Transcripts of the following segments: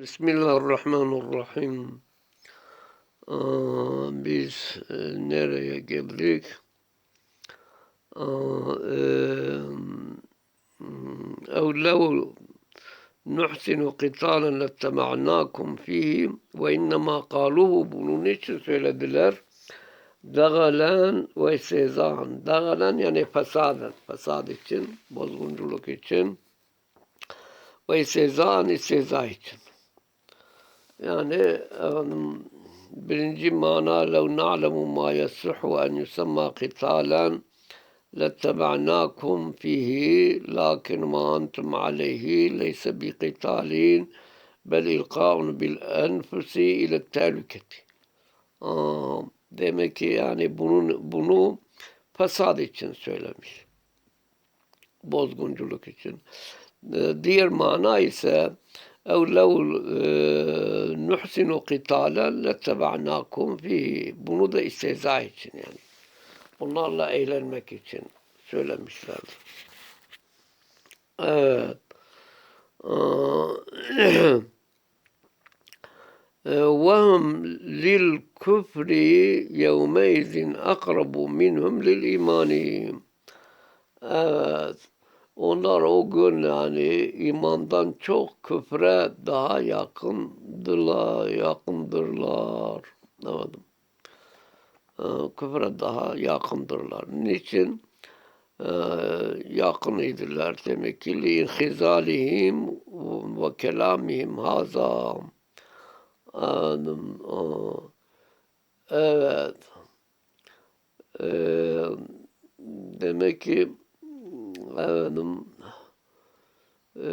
Bismillahirrahmanirrahim. Aa, biz e, nereye geldik? Aa, e, أو لو نحسن قتالا لاتبعناكم فيه وإنما قالوه bunun için söylediler. Dagalan ve sezan. Dagalan yani fesaden. Fesad için, bozgunculuk için. Ve sezan isteza için. Yani efendim, birinci mana lev na'lemu ma yasluhu en yusamma qitalan لاتبعناكم فيه لكن ما أنتم عليه ليس بقتال بل إلقاء بالأنفس إلى التهلكة. Aa, demek ki yani bunun bunu fasad için söylemiş. Bozgunculuk için. Ee, Diğer mana ise أو لو آه، نحسن قتالا لاتبعناكم في بنود استهزاء يعني. قلنا الله إلى المكة مش فهم آه، آه، وهم للكفر يومئذ أقرب منهم للإيمان. آه Onlar o gün yani imandan çok küfre daha yakındırlar, yakındırlar. Anladım. Ee, küfre daha yakındırlar. Niçin? Ee, yakın idiler demek ki li'inhizalihim ve kelamihim haza. Anladım. Evet. Ee, demek ki efendim e,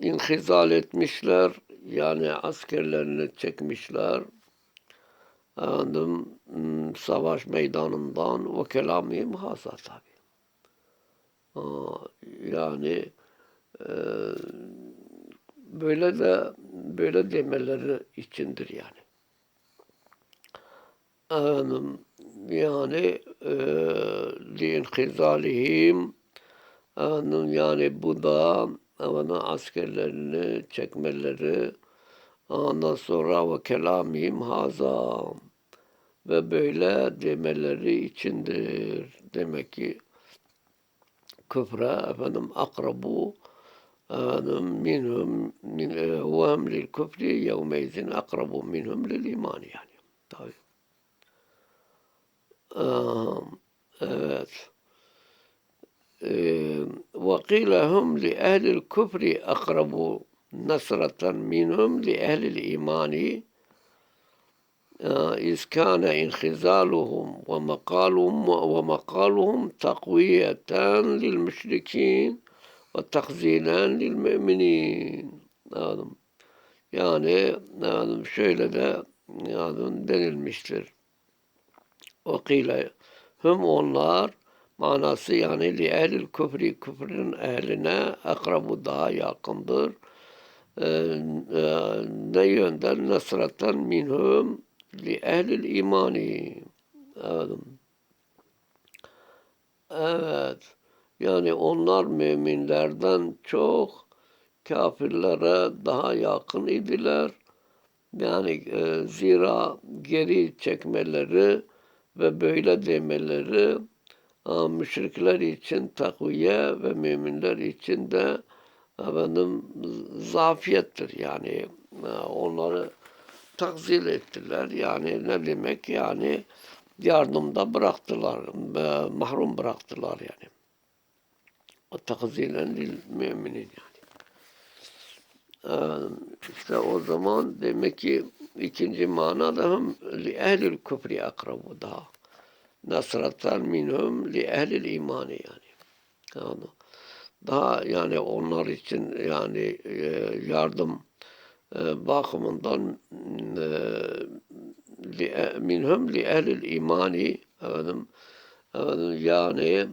inhizal etmişler yani askerlerini çekmişler efendim savaş meydanından ve kelamihim hasa tabi. Yani e, böyle de böyle demeleri içindir yani. Efendim yani e, efendim yani bu da efendim askerlerini çekmeleri ondan sonra ve kelamihim haza ve böyle demeleri içindir. Demek ki küfre efendim akrabu efendim minhum min huhem lil küfri yevmeizin akrabu minhum lil iman yani. Tabii. Evet. وقيل هم لأهل الكفر أقرب نصرة منهم لأهل الإيمان إذ كان انخزالهم ومقالهم ومقالهم تقوية للمشركين وتخزينا للمؤمنين anladım. Yani anladım, şöyle de anladım, denilmiştir. Vakile hüm onlar manası yani li ehlil küfri küfrün ehline akrabu daha yakındır. Ee, e, ne yönden? Nasratan minhum li ehlil imani. Evet. Evet. Yani onlar müminlerden çok kafirlere daha yakın idiler. Yani e, zira geri çekmeleri ve böyle demeleri e, müşrikler için takviye ve müminler için de efendim zafiyettir. Yani e, onları takzil ettiler. Yani ne demek yani yardımda bıraktılar, e, mahrum bıraktılar yani. O takzilen müminin yani. İşte o zaman demek ki ikinci manada hem li ehlil küfri akrabu daha. Nasratan minhum li ehlil imani yani. yani. Daha yani onlar için yani e, yardım e, bakımından e, minhum li ehlil imani efendim, efendim yani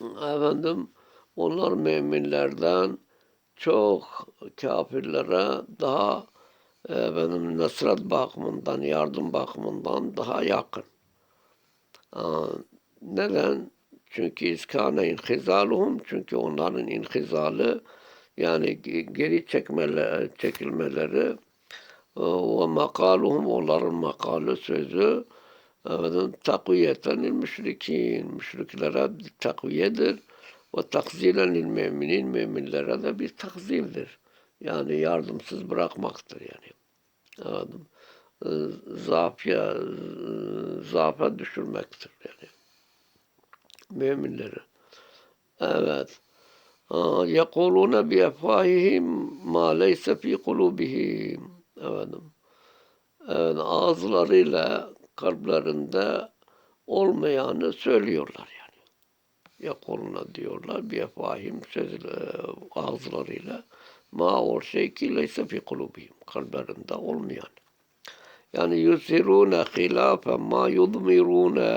efendim onlar müminlerden çok kafirlere daha efendim nasrat bakımından, yardım bakımından daha yakın. Neden? Çünkü iskâne inhizaluhum çünkü onların inhizalı yani ge- geri çekmeler, çekilmeleri e, ve makaluhum onların makalı sözü takviyeten müşrikin. Müşriklere takviyedir. Ve takzilen müminin. Müminlere de bir takzildir. Yani yardımsız bırakmaktır yani. Anladım. E, Zaafya, e, zaafa düşürmektir yani. Müminleri. Evet. Yekulune bi efvahihim ma leyse fi kulubihim. Efendim. Evet, ağızlarıyla kalplerinde olmayanı söylüyorlar yani. Yekulune diyorlar bi efvahim sözle, ağızlarıyla ma o şey ki leyse fi kulubihim. Kalplerinde olmayan. Yani yusirune hilafe ma yudmirune.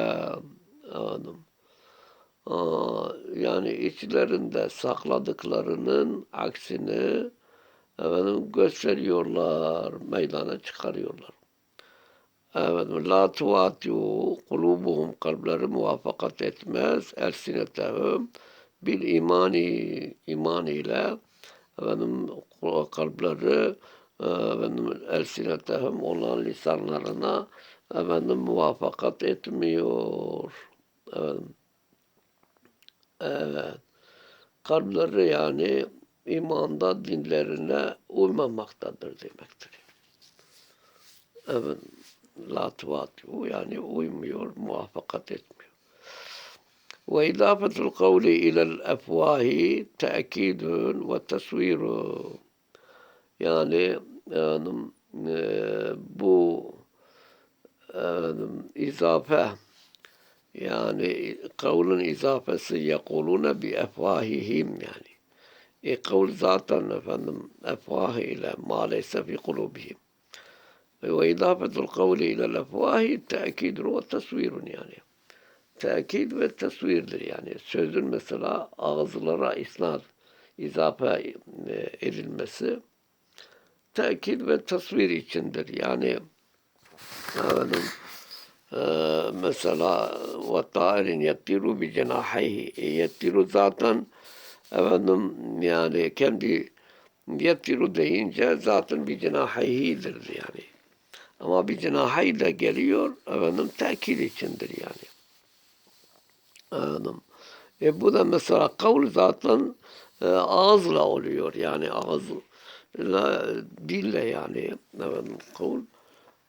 Aa, yani içlerinde sakladıklarının aksini efendim, gösteriyorlar, meydana çıkarıyorlar. Efendim, la tuvatiu kulubuhum kalpleri muvaffakat etmez elsinetehum bil imani iman ile efendim kalpleri efendim elsinetehum olan lisanlarına efendim muvaffakat etmiyor. Efendim, Evet. Kalpleri yani imanda dinlerine uymamaktadır demektir. Evet. La tuvatü yani uymuyor, muvaffakat etmiyor. Ve idafetul kavli ilel efvahi te'kidun ve tesviru. Yani, yani e, bu efendim, izafe yani kavlun izafesi yekulune bi efvahihim yani. E kavl zaten efendim efvah ile maalesef fi kulubihim. Ve idafetul kavli ile efvahi tekidur ve tasvirun yani. Tekid ve tasvirdir yani. Sözün mesela ağızlara isnat, izafe e, edilmesi tekid ve tasvir içindir. Yani efendim, ee, mesela ve tairin yettiru bi cenahayhi. Yettiru zaten efendim yani kendi yettiru deyince zaten bir cenahayhidir yani. Ama bir cenahay da geliyor efendim tekil içindir yani. Efendim. E bu da mesela kavl zaten e, ağızla oluyor yani ağızla dille yani efendim kavl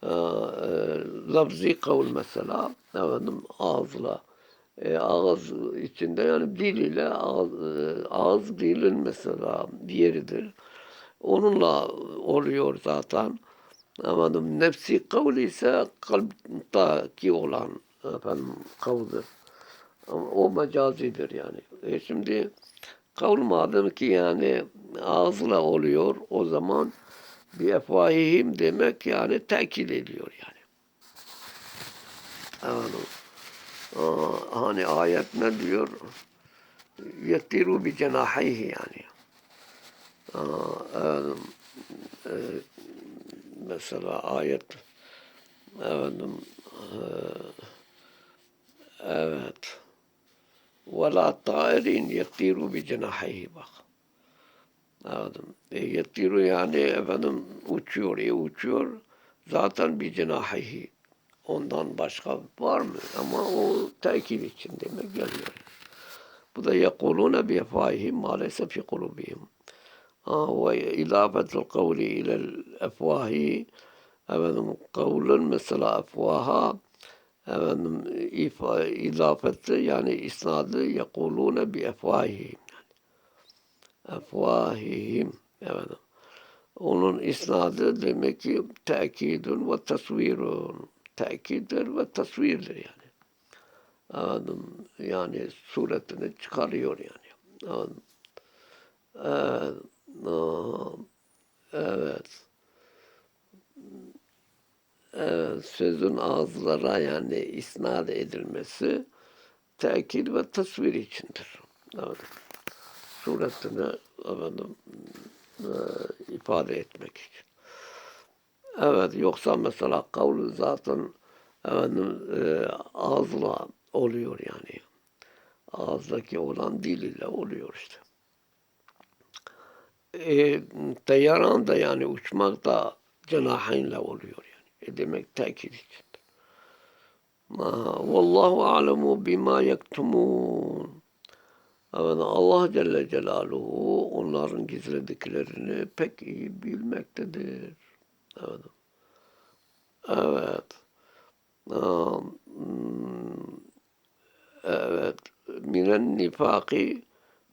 e, lafzi kavl mesela efendim ağızla e, ağız içinde yani dil ile ağız, e, ağız dilin mesela yeridir. Onunla oluyor zaten. Efendim nefsi kavl ise kalptaki olan efendim kavldır. Ama o mecazidir yani. E şimdi kavl madem ki yani ağızla oluyor o zaman bir efvahihim demek yani tekil ediyor yani. Aa, hani ayet ne diyor? Yettiru bi cenahayhi yani. Efendim, e, mesela ayet efendim e, evet tairin yettiru bi cenahayhi bak. Anladım. E, yettiru yani efendim uçuyor, e, uçuyor. Zaten bir cenahihi. Ondan başka var mı? Ama o tekil için demek geliyor. Bu da yekulune bi efahihim maalesef fi kulubihim. Ve ilafetul kavli ilel efvahi efendim kavlun mesela efvaha efendim ifa, ilafeti yani isnadı yekulune bi efvahihim efvahihim. Evet. Onun isnadı demek ki tekidun ve tasvirun. Tekiddir ve tasvirdir yani. Anladım. Yani suretini çıkarıyor yani. Anladım. Evet. Evet. Evet, sözün ağızlara yani isnat edilmesi tekid ve tasvir içindir. Evet suretini efendim, e, ifade etmek için. Evet yoksa mesela kavlu zaten efendim, e, ağızla oluyor yani. Ağızdaki olan dil ile oluyor işte. e, teyyaran da yani uçmak da cenahinle oluyor. E demek tekit için. Vallahu alemu bima yektumun. Evet, Allah Celle Celaluhu onların gizlediklerini pek iyi bilmektedir. Evet. Evet. Evet. Minen nifaki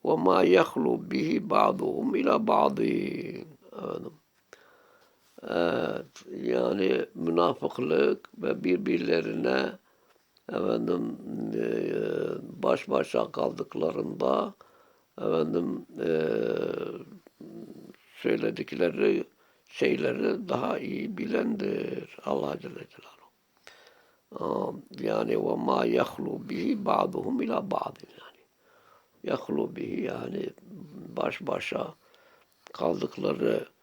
ve ma yahlu bihi ba'duhum ila ba'din. Evet. Evet. Yani münafıklık ve birbirlerine efendim e, baş başa kaldıklarında efendim e, söyledikleri şeyleri daha iyi bilendir Allah Celle Celaluhu. Yani ve ma yahlu bihi ba'duhum ila ba'din yani. Yahlu bihi yani baş başa kaldıkları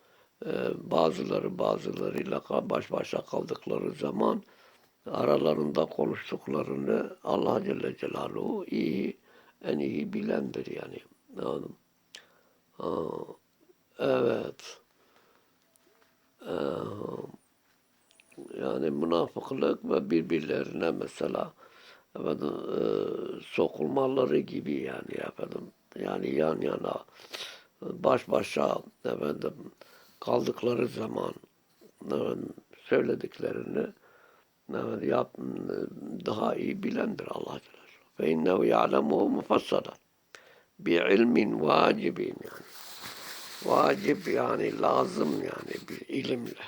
bazıları bazılarıyla baş başa kaldıkları zaman aralarında konuştuklarını Allah Celle Celaluhu iyi en iyi bilendir yani. Anladım. Evet. Ee, yani münafıklık ve birbirlerine mesela efendim, e, sokulmaları gibi yani efendim yani yan yana baş başa efendim kaldıkları zaman söylediklerini yap, daha iyi bilendir Allah Celle. Ve innehu ya'lemuhu mufassala bi ilmin vacibin yani. Vacip yani lazım yani bir ilimle.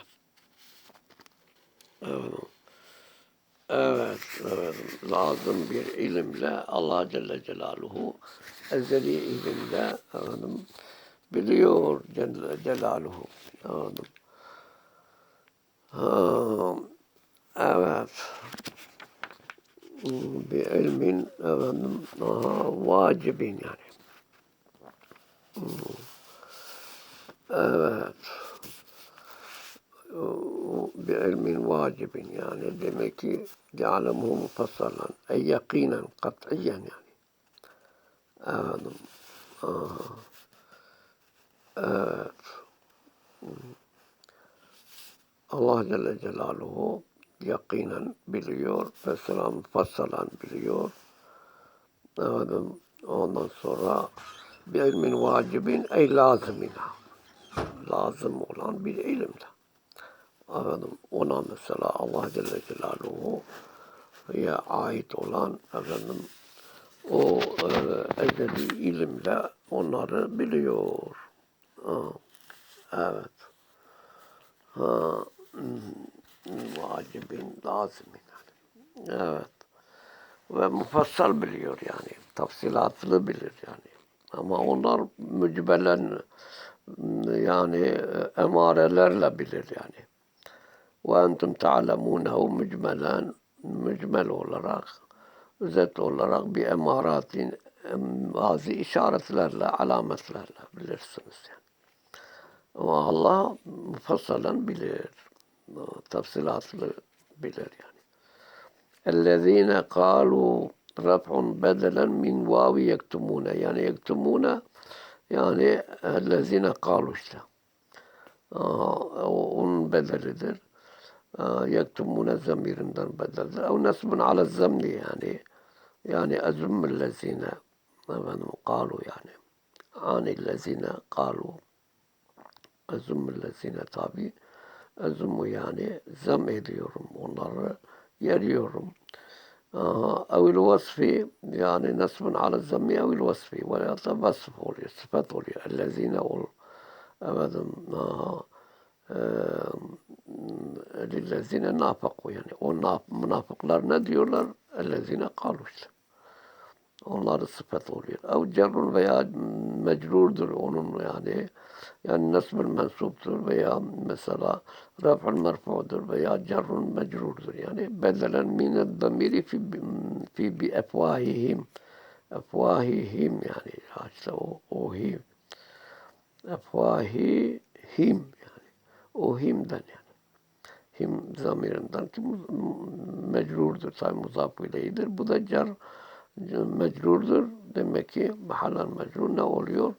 Evet, evet. Lazım bir ilimle Allah Celle Celaluhu ezeli ilimle efendim, biliyor Celle Celaluhu. Efendim. Ha, evet. Bir ilmin efendim, aha, vacibin yani. Evet. بعلم واجب يعني demek ki يعلمه مفصلا أي يقينا قطعيا يعني Anladım. Aha. Evet. Allah Celle Celaluhu yakinen biliyor. Mesela mufassalan biliyor. Anladım. Ondan sonra bir ilmin vacibin ey lazımina. Lazım olan bir ilimde. Efendim, ona mesela Allah Celle Celaluhu'ya ait olan efendim o e, ezeli ilimle onları biliyor. Ha, evet. Ha, vacibin, lazimin. yani. Evet. Ve mufassal biliyor yani. Tafsilatını bilir yani. Ama onlar mücbelen yani emarelerle bilir yani. Ve entum ta'lemunehu mücmelen mücmel olarak özet olarak bir emaratin em, bazı işaretlerle, alametlerle bilirsiniz yani. Ama Allah mufassalen bilir. Tafsilatlı bilir yani. اَلَّذ۪ينَ قَالُوا رَفْعٌ بَدَلًا مِنْ vavi yektumune. Yani yektumune yani اَلَّذ۪ينَ قَالُوا işte. Aa, o onun bedelidir. Aa, Yektumune zamirinden bedeldir. Ev nesbun ala zemni yani. Yani ezümmüllezine efendim kalu yani. Anillezine kalu. Ezümmüllezine tabi. Ezümü yani zem ediyorum onları. Yeriyorum. Evil vasfi yani nesbun ala zemmi evil vasfi. Veya da vasf oluyor. Sıfat oluyor. Ellezine ol. Efendim. Lillezine nafaku yani o naf münafıklar ne diyorlar? Ellezine kalu. Onları sıfat oluyor. Ev cerrun veya mecrurdur onun yani. Yani nesbül mensuptur veya mesela raf'ül merfu'dur veya cerrun mecrurdur. Yani bedelen mined damiri fi, fi bi efvahihim. Efvahihim yani işte o, o him. Efvahihim yani. O himden yani. Him zamirinden ki mecrurdur. Tabi muzaf ileyhidir. Bu da cer mecrurdur. Demek ki mahallen mecrur ne oluyor?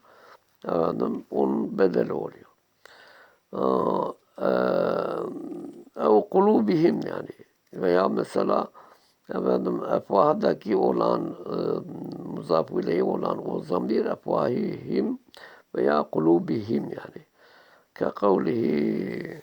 efendim onun bedeli oluyor. Aa, e, ev kulubihim yani veya mesela efendim efvahdaki olan e, muzaf olan o zamir efvahihim veya kulubihim yani. Ke kavlihi